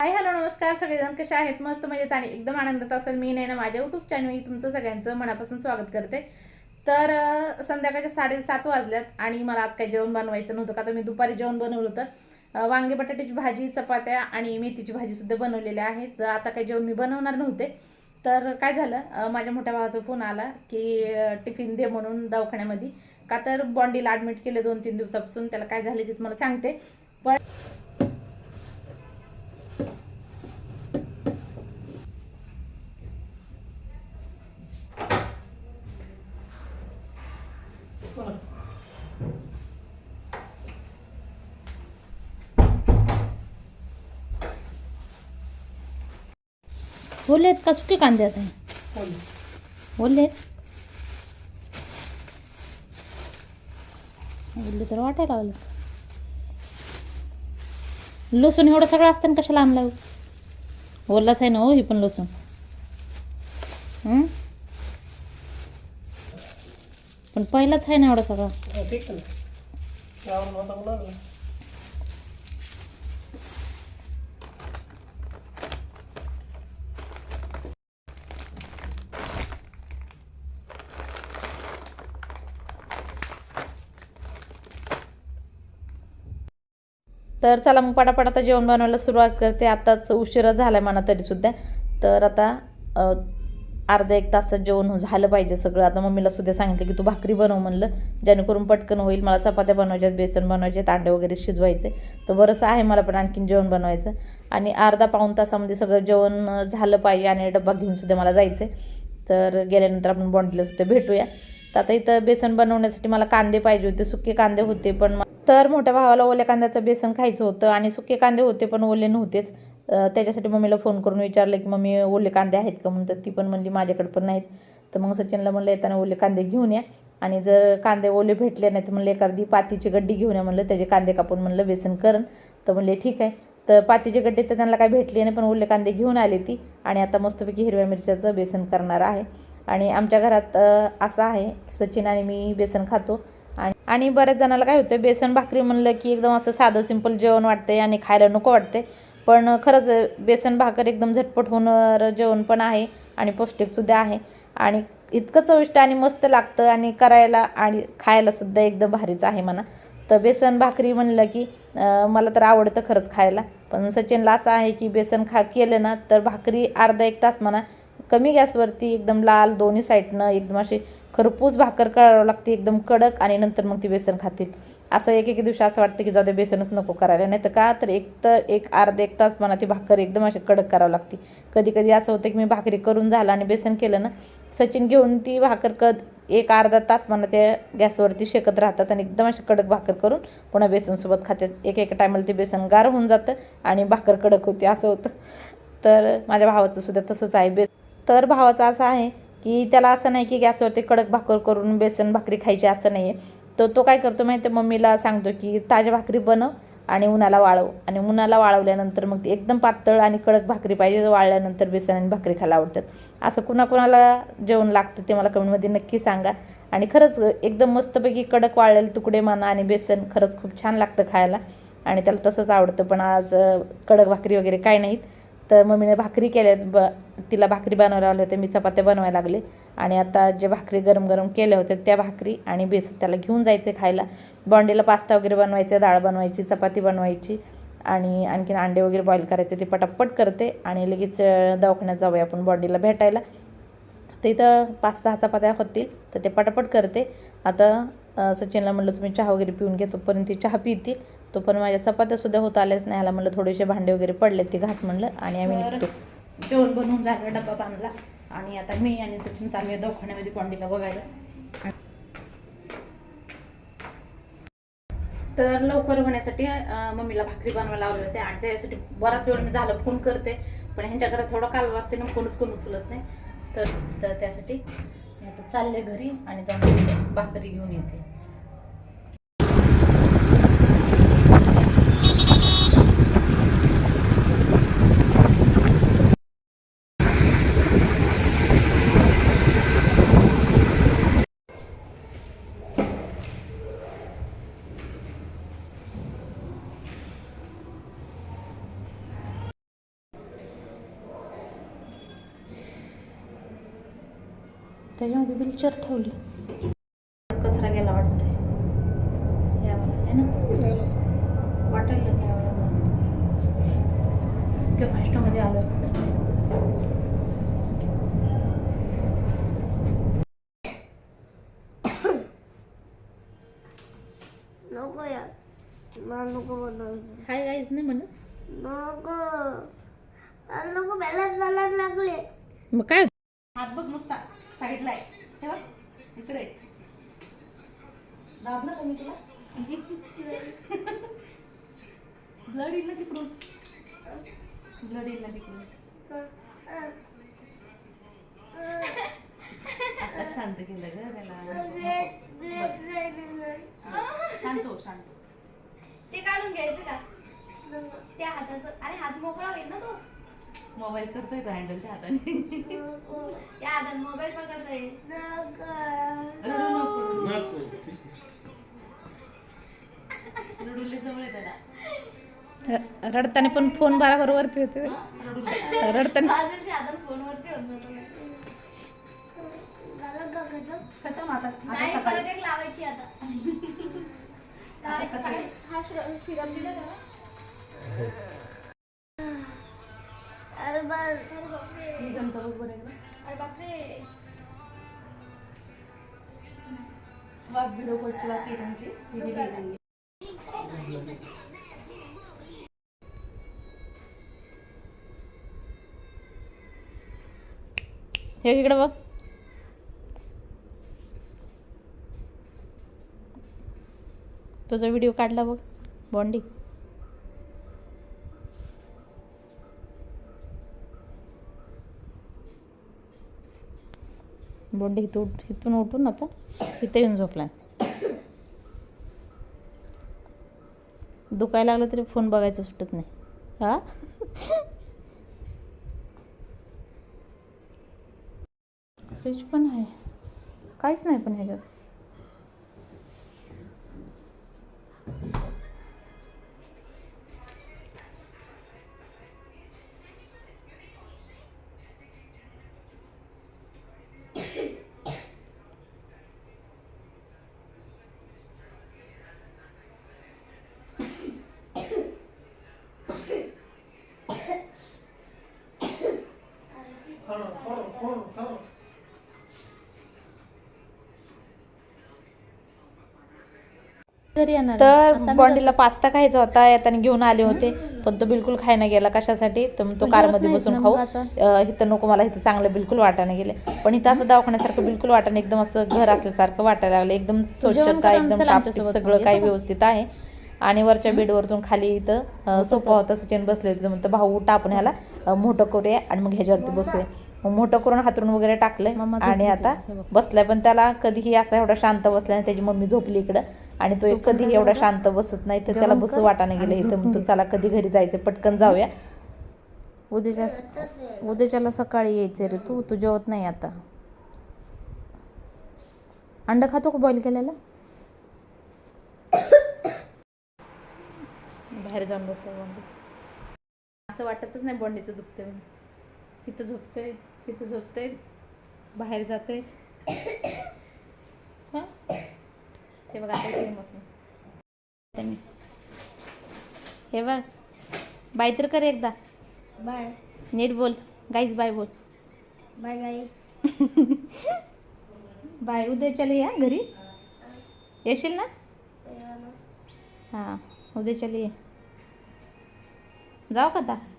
Hi hello नमस्कार. सगळेजण कसे आहेत? मस्त मजेत आणि एकदम आनंदात असेल. मी नाही ना माझ्या युट्यूब चॅनल तुमचं सगळ्यांचं मनापासून स्वागत करते. तर संध्याकाळच्या साडेसात वाजल्यात आणि मला आज काही जेवण बनवायचं नव्हतं का तर मी दुपारी जेवण बनवलं होतं. वांगे बटाट्याची भाजी चपात्या आणि मेथीची भाजी सुद्धा बनवलेल्या आहेत तर आता काही जेवण मी बनवणार नव्हते. तर काय झालं माझ्या मोठ्या भावाचा फोन आला की टिफिन दे म्हणून दवाखान्यामध्ये. का तर बॉन्डीला ॲडमिट केलं दोन तीन दिवसापासून. त्याला काय झालं ते तुम्हाला सांगते. पण ओले आहेत का? सुके कांदे आता ओले आहेत ओले तर वाटायला लागलं. लसूण एवढं सगळं असताना कशाला आणलं? हो? ओलाच आहे ना हो ही पण लसूण. हं? पण पहिलाच आहे ना एवढं सगळं ठीक आहे गावाला नव्हता मुलाला तर चला मग पटापट आता जेवण बनवायला सुरुवात करते. आताच उशिरा झाला आहे म्हणा तरीसुद्धा तर आता अर्धा एक तासात जेवण झालं पाहिजे सगळं. आता मम्मीला सुद्धा सांगितलं की तू भाकरी बनव म्हणलं. जेणेकरून पटकन होईल. मला चपात्या बनवायच्यात बेसन बनवायचे तांडे वगैरे शिजवायचे. तर बरंसं आहे मला पण आणखीन जेवण बनवायचं. आणि अर्धा पाऊण तासामध्ये सगळं जेवण झालं पाहिजे आणि डब्बा घेऊन सुद्धा मला जायचं आहे तर गेल्यानंतर आपण बॉन्डीला सुद्धा भेटूया. तर आता इथं बेसन बनवण्यासाठी मला कांदे पाहिजे होते. सुके कांदे होते पण तर मोठ्या भावाला ओल्या कांद्याचं बेसन खायचं होतं आणि सुके कांदे होते पण ओले नव्हतेच. त्याच्यासाठी मम्मीला फोन करून विचारलं की मम्मी ओले कांदे आहेत का? म्हणतात तर ती पण म्हणली माझ्याकडे पण नाहीत. तर मग सचिनला म्हणलं येताना ओले कांदे घेऊन या. आणि जर कांदे ओले भेटले नाही तर म्हणलं एखादी पातीची गड्डी घेऊन या. म्हणलं त्याचे कांदे कापून म्हणलं बेसन करण. तर म्हणले ठीक आहे. तर पातीचे गड्डे तर त्यांना काही भेटले नाही पण ओले कांदे घेऊन आले ती. आणि आता मस्तपैकी हिरव्या मिरच्याचं बेसन करणार आहे. आणि आमच्या घरात असं आहे सचिन आणि मी बेसन खातो. आणि बऱ्याच जणाला काय होतं बेसन भाकरी म्हणलं की एकदम असं साधं सिंपल जेवण वाटते आणि खायला नको वाटते पण खरंच बेसन भाकर एकदम झटपट होणारं जेवण पण आहे आणि पौष्टिकसुद्धा आहे. आणि इतकं चविष्ट आणि मस्त लागतं आणि करायला आणि खायलासुद्धा एकदम भारीच आहे म्हणा. तर बेसन भाकरी म्हणलं की मला तर आवडतं खरंच खायला. पण सचिनला असं आहे की बेसन खा केलं ना तर भाकरी अर्धा एक तास म्हणा कमी गॅसवरती एकदम लाल दोन्ही साईडनं एकदम अशी खरपूस भाकर करावं लागते एकदम कडक आणि नंतर मग ती बेसन खातील. असं एक एक दिवशी असं वाटतं की जाऊ दे बेसनच नको करायला. नाही तर का तर एक तर एक अर्धा एक तास म्हणा ती भाकर एकदम अशी कडक करावं लागते. कधी कधी असं होतं की मी भाकरी करून झालं आणि बेसन केलं ना सचिन घेऊन ती भाकर कद एक अर्धा तास म्हणा त्या गॅसवरती शेकत राहतात आणि एकदम अशी कडक भाकर करून पुन्हा बेसनसोबत खातात. एक एक टायमाला ते बेसन गार होऊन जातं आणि भाकर कडक होते असं होतं. तर माझ्या भावाचं सुद्धा तसंच आहे. बेस तर भावाचं असं आहे की त्याला असं नाही की गॅसवरती कडक भाकर करून बेसन भाकरी खायची असं नाही आहे तर तो काय करतो माहिती आहे मम्मीला सांगतो की ताज्या भाकरी बनव आणि उन्हाला वाळव. आणि उन्हाला वाळवल्यानंतर मग ती एकदम पातळ आणि कडक भाकरी पाहिजे. वाळल्यानंतर बेसन आणि भाकरी खायला आवडतात. असं कुणाकुणाला जेवण लागतं ते मला कमेंटमध्ये नक्की सांगा. आणि खरंच एकदम मस्तपैकी कडक वाळलेले तुकडे म्हणा आणि बेसन खरंच खूप छान लागतं खायला. आणि त्याला तसंच आवडतं. पण आज कडक भाकरी वगैरे काय नाहीत. तर मम्मीने भाकरी केल्यात ब तिला भाकरी बनवायला आले होते. मी चपात्या बनवायला लागले. आणि आता जे भाकरी गरम गरम केल्या होत्या त्या भाकरी आणि बेसन त्याला घेऊन जायचे खायला. बॉन्डीला पास्ता वगैरे बनवायचा डाळ बनवायची चपाती बनवायची. आणि आणखीन अंडे वगैरे बॉईल करायचे ते पटापट करते. आणि लगेच दवाखान्यात जाऊया आपण बॉडीला भेटायला. तर इथं पाच सहा चपात्या होतील तर ते पटापट करते. आता सचिनला म्हणलं तुम्ही चहा वगैरे पिऊन घेतो तोपर्यंत ती चहा पितील. तोपर्यंत माझ्या चपात्यासुद्धा होत आल्याच नाही. ह्याला म्हणलं थोडेसे भांडे वगैरे पडले ते घास म्हणलं आणि आम्ही निघतो. जेवण बनवून झालं डब्बा बांधला. आणि आता मी आणि सचिन चालू आहे दवाखान्यामध्ये बॉन्डीला बघायला. तर लवकर होण्यासाठी मम्मीला भाकरी बनवायला लावले होते आणि त्याच्यासाठी बराच वेळ मी झालं फोन करते. पण ह्यांच्या घरात थोडा कालवा असते ना फोनच कोण उचलत नाही. तर तर त्यासाठी मी आता चालले घरी आणि जाऊन भाकरी घेऊन येते. त्याच्यामध्ये बिलचर ठेवली. कचरा गेला वाटतंय. यावर आहे ना? यावर इतक्या फास्टमध्ये आलो. नको यार. मला नको बनवायचं हाय गाईज नाही म्हणत? नको. मला नको बॅलन्स झाला लागले. मग काय? हात बघ नुसता. साईडला आहे. हे बघ इकडे. दाबलं का मी तुला? ब्लड येईल ना तिकडून? ब्लड येईल ना तिकडून आता शांत केलं ग त्याला शांत हो शांत हो. ते काढून घ्यायचं का त्या हाताचं अरे हात मोकळा होईल ना तो मोबाईल करतोय तो हँडल त्या हाताने त्या हातात मोबाईल पकडता येईल रडू नको नको. रडूले जवळ आहे त्याला रडताना पण फोन बरोबर वरती होते रडताना बाजूच्या हातात फोनवरती होत नव्हतं खतम आता नाही परत एक लावायची आता लावायचं काय? हा सिरम दिला का अरे बा अरे बापरे अरे बापरे. व्हिडिओ कॉलची वाट आहे त्यांची ती दिली आहे त्यांनी. हे इकडे बघ. तुझा व्हिडिओ काढला बघ. बॉन्डी बोंडे इथून इथून उठून आता इथे येऊन झोपला दुखायला लागलं तरी फोन बघायचं सुटत नाही. हा? फ्रीज पण आहे. काहीच नाही पण ह्याच्यात. तर बॉन्डीला पास्ता खायचा होता येताना घेऊन आले होते. पण तो बिलकुल खायला गेला कशासाठी तर तो कारमध्ये बसून खाऊ. इथं नको मला इथं चांगलं बिलकुल वाटाने गेले. पण इथं असं दवाखान्यासारखं बिलकुल वाटाने एकदम असं घर असल्यासारखं वाटायला लागलं. एकदम स्वच्छता एकदम सगळं काही व्यवस्थित आहे. आणि वरच्या बेडवरतून खाली इथं सोफा होता सचिन बसले होते. म्हणतं भाऊ उठा आपण ह्याला. मोठं करूया आणि मग ह्याच्यावरती बसूया. मग मोठं करून हातरून वगैरे टाकलंय. आणि आता बसलाय पण त्याला कधीही असा एवढा शांत बसलाय त्याची मम्मी झोपली इकडं. आणि तो कधीही एवढा शांत बसत नाही तर त्याला बसू वाटाने गेलं इथं. म्हणतो चला कधी घरी जायचं पटकन जाऊया. उद्याच्या उद्याच्याला सकाळी यायचं रे तू. तू जेवत नाही आता. अंड खातो का बॉईल केलेलं? बाहेर जाऊन बसलं असं वाटतच नाही बॉन्डीचं दुखतंय इथं झोपतंय. तिथं झोपतंय बाहेर जातंय. हां? हे बघ आता हे बघ बाय तर कर एकदा. बाय. नीट बोल. गाईच बाय बोल. Bye bye. बाय उद्या चले या घरी. येशील ना. हां उद्या चले ये. जाऊ का आता?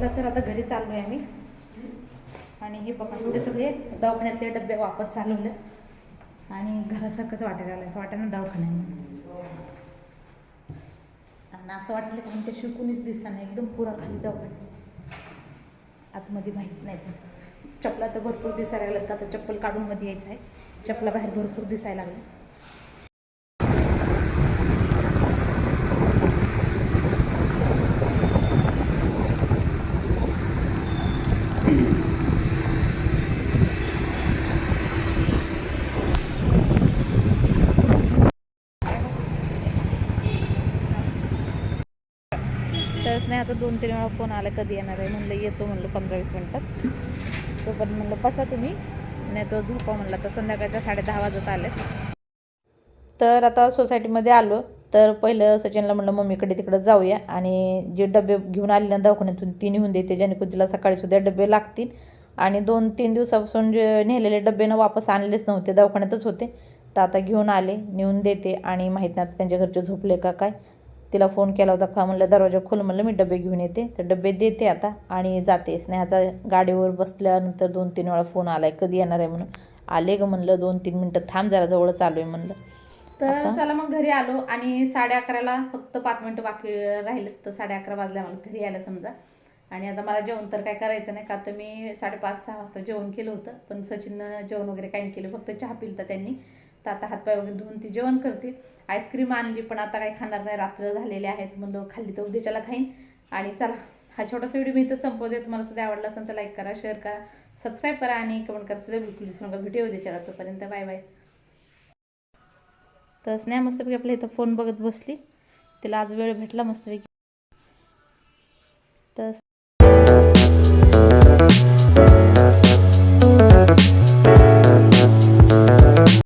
चला तर आता घरी चाललो आहे आम्ही. आणि हे बघा इथे सगळे दवाखान्यातले डबे वापस चालवले. आणि घरासारखंच वाटायला लागलं असं वाटायला ना दवाखान्यात. आणि असं वाटलं की ते शिकूनच दिसत नाही. एकदम पुरा खाली दवाखान्यात. आतमध्ये माहीत नाही पण. चपला तर भरपूर दिसायला लागल्यात. आता चप्पल काढून मध्ये यायचं आहे चपला बाहेर भरपूर दिसायला तरच नाही. आता दोन तीन वेळा फोन आला कधी येणार आहे? म्हणलं येतो म्हणलं पंधरा वीस मिनटात पण म्हणलं बसा तुम्ही. नाही तो झोपा म्हणला. तर संध्याकाळच्या साडे दहा वाजत आले तर आता सोसायटीमध्ये आलो. तर पहिलं सचिनला म्हणलं मम्मीकडे तिकडं जाऊया. आणि जे डबे घेऊन आले ना दवाखान्यातून ती नेऊन देते. जेणेकरून तिला सकाळी सुद्धा डबे लागतील. आणि दोन तीन दिवसापासून जे नेलेले डबे ना वापस आणलेच नव्हते. दवाखान्यातच होते. तर आता घेऊन आले नेऊन देते. आणि माहीत नाही आता त्यांच्या घरचे झोपले का काय. तिला फोन केला होता का म्हणलं दरवाजा खोल म्हणलं मी डबे घेऊन येते. तर डबे देते आता आणि जाते. स्नेहाचा गाडीवर बसल्यानंतर दोन तीन वेळा फोन आलाय कधी येणार आहे? म्हणून. आले ग म्हणलं दोन तीन मिनटं थांब जरा जवळच आलोय म्हणलं. तर? चला मग घरी आलो आणि साडे अकराला फक्त पाच मिनटं बाकी राहिले तर साडे अकरा वाजल्या मला घरी यायला समजा. आणि आता मला जेवण तर काय करायचं नाही का तर मी साडेपाच सहा वाजता जेवण केलं होतं पण सचिननं जेवण वगैरे काही नाही केलं फक्त चहा पिलता त्यांनी. तर आता हातपाय वगैरे धुवून ती जेवण करतील. आईस्क्रीम आणली पण आता काही खाणार नाही. रात्र झालेले आहेत. म्हणलं खाल्ली तर उद्याच्याला खाईन. आणि चला हा छोटासा व्हिडिओ मी इथं संपवते. तुम्हाला सुद्धा आवडला असेल तर लाईक करा शेअर करा सबस्क्राईब करा आणि कमेंट करा सुद्धा बिलकुल विसरू नका. व्हिडिओ उद्याच्याला. तोपर्यंत बाय बाय तर स्नेहा मस्तपैकी आपल्या इथं फोन बघत बसली. तिला आज वेळ भेटला मस्तपैकी. तर